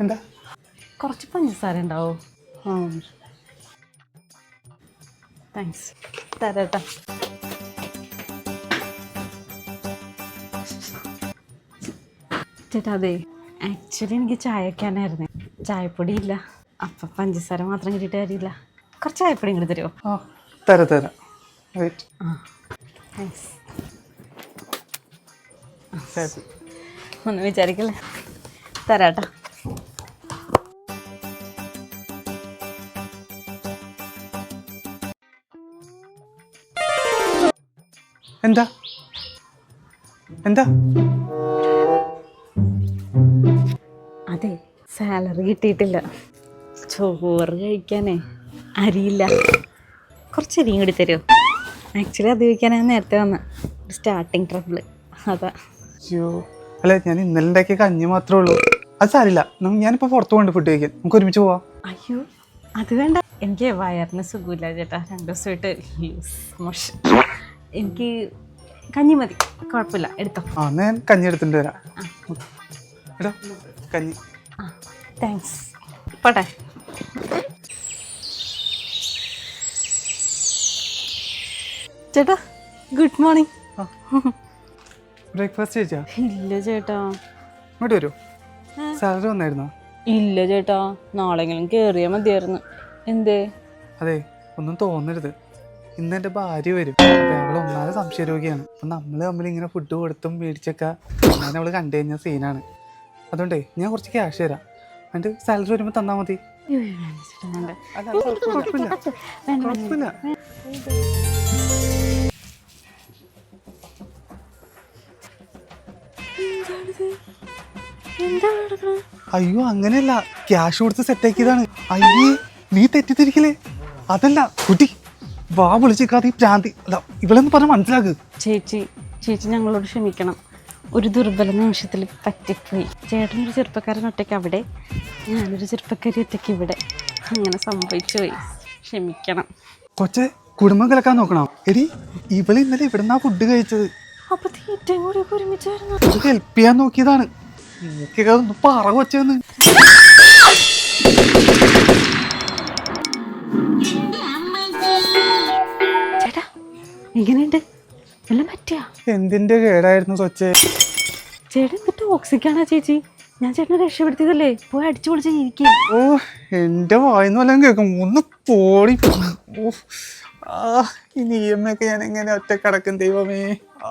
എന്താ? കുറച്ച് പഞ്ചസാര ഉണ്ടാവോ? ആ. താങ്ക്സ് തരാട്ടാ. ചേട്ടാ അതെ ആക്ച്വലി എനിക്ക് ചായ വയ്ക്കാനായിരുന്നു ചായപ്പൊടി ഇല്ല. അപ്പം പഞ്ചസാര മാത്രം കിട്ടിയിട്ട് കാര്യമില്ല. കുറച്ച് ചായപ്പൊടി ഇങ്ങോട്ട് തരുമോ ആ തര തരാം. വെയിറ്റ് ആ. താങ്ക്സ് ശരി. ഒന്നും വിചാരിക്കല്ലേ? തരാട്ടാ എന്താ? എന്താ? അതെ സാലറി കിട്ടിയിട്ടില്ല. ചോറ് കഴിക്കാനേ അരിയില്ല. കുറച്ച് അരിയും കൂടി തരുമോ ആക്ച്വലി അത് കഴിക്കാനാണ് നേരത്തെ വന്ന. സ്റ്റാർട്ടിങ് ട്രബിൾ അതാ. അയ്യോ അല്ല ഞാൻ ഇന്നലെ ഉണ്ടാക്കിയ കഞ്ഞി മാത്രമേ ഉള്ളൂ. അത് സാരില്ല ഞാനിപ്പോ ഞാനിപ്പോൾ പുറത്ത് പോകണ്ട ഫുഡ് കഴിക്കാൻ. നമുക്ക് ഒരുമിച്ച് പോവാം. അയ്യോ അത് വേണ്ട. എനിക്ക് വയറിന് സുഖമില്ല ചേട്ടാ. രണ്ട് ദിവസമായിട്ട് എനിക്ക് കഞ്ഞി മതി. കുഴപ്പമില്ല. എടുത്തോ. ആ എന്നാ ഞാൻ കഞ്ഞി എടുത്തിട്ട് വരാം. എടാ കഞ്ഞി. താങ്ക്സ് പോട്ടെ. ചേട്ടാ ഗുഡ് മോർണിംഗ് ബ്രേക്ക്ഫാസ്റ്റ് ചേച്ചാ ഇല്ല ചേട്ടാ. ഇങ്ങോട്ട് വരൂ. സാലറി വന്നായിരുന്നോ? ഇല്ല ചേട്ടാ. നാളെങ്കിലും കയറിയാൽ മതിയായിരുന്നു. എന്തേ? അതെ ഒന്നും തോന്നരുത്. ഇന്ന് എന്റെ ഭാര്യ വരും. അപ്പം അവൾ ഒന്നാമത് സംശയരോഗിയാണ്. അപ്പൊ നമ്മൾ തമ്മിൽ ഇങ്ങനെ ഫുഡ് കൊടുത്തും മേടിച്ചൊക്കെ അങ്ങനെ അവൾ കണ്ടു കഴിഞ്ഞ സീനാണ് അതുകൊണ്ടേ ഞാൻ കുറച്ച് ക്യാഷ് തരാം. എന്നിട്ട് സാലറി വരുമ്പോൾ തന്നാൽ മതി. അയ്യോ, കുഴപ്പമില്ല. അങ്ങനെയല്ല. ക്യാഷ് കൊടുത്ത് സെറ്റാക്കിയതാണ് അയ്യേ നീ തെറ്റിദ്ധരിക്കലേ അതല്ല കുട്ടി വാ വിളിച്ചിരിക്കാതെ ഈ ഭ്രാന്തി. അല്ല ഇവളെന്ന് പറഞ്ഞ മനസ്സിലാക്ക്. ചേച്ചി ചേച്ചി ഞങ്ങളോട് ക്ഷമിക്കണം. ഒരു ദുർബല നിമിഷത്തിൽ പറ്റിപ്പോയി. ചേട്ടൻ ഒരു ചെറുപ്പക്കാരൻ ഒറ്റയ്ക്ക് അവിടെ ഞാനൊരു ചെറുപ്പക്കാരി ഒറ്റയ്ക്ക് ഇവിടെ. അങ്ങനെ സംഭവിച്ചു പോയി. ക്ഷമിക്കണം. കൊച്ചെ കുടുംബം കിളക്കാൻ നോക്കണം. എടി ഇവൾ ഇന്നലെ ഇവിടുന്നാ ഫുഡ് കഴിച്ചത്. അപ്പൊ തീറ്റയും കൂടി ഒരുമിച്ചായിരുന്നു ഹെൽപ്പ് ചെയ്യാൻ നോക്കിയതാണ്. നോക്കിയൊക്കെ ഒന്ന് പറ കൊച്ചെന്ന്. എല്ലാം പറ്റിയാ? എന്തിന്റെ കേടായിരുന്നു കൊച്ചെ ചേട്ടൻ എന്ത് ടോക്സിക്കാണാ ചേച്ചി? ഞാൻ ചേട്ടനെ രക്ഷപ്പെടുത്തിയതല്ലേ? പോയി അടിച്ചു പൊളിച്ച് ഓ എന്റെ വായിന്ന് വല്ലതും കേൾക്കും. ഒന്ന് പോടി ഓ ആ ഈ നിയമൊക്കെ ഞാൻ എങ്ങനെ ഒറ്റ കടക്കും ദൈവമേ. ആ.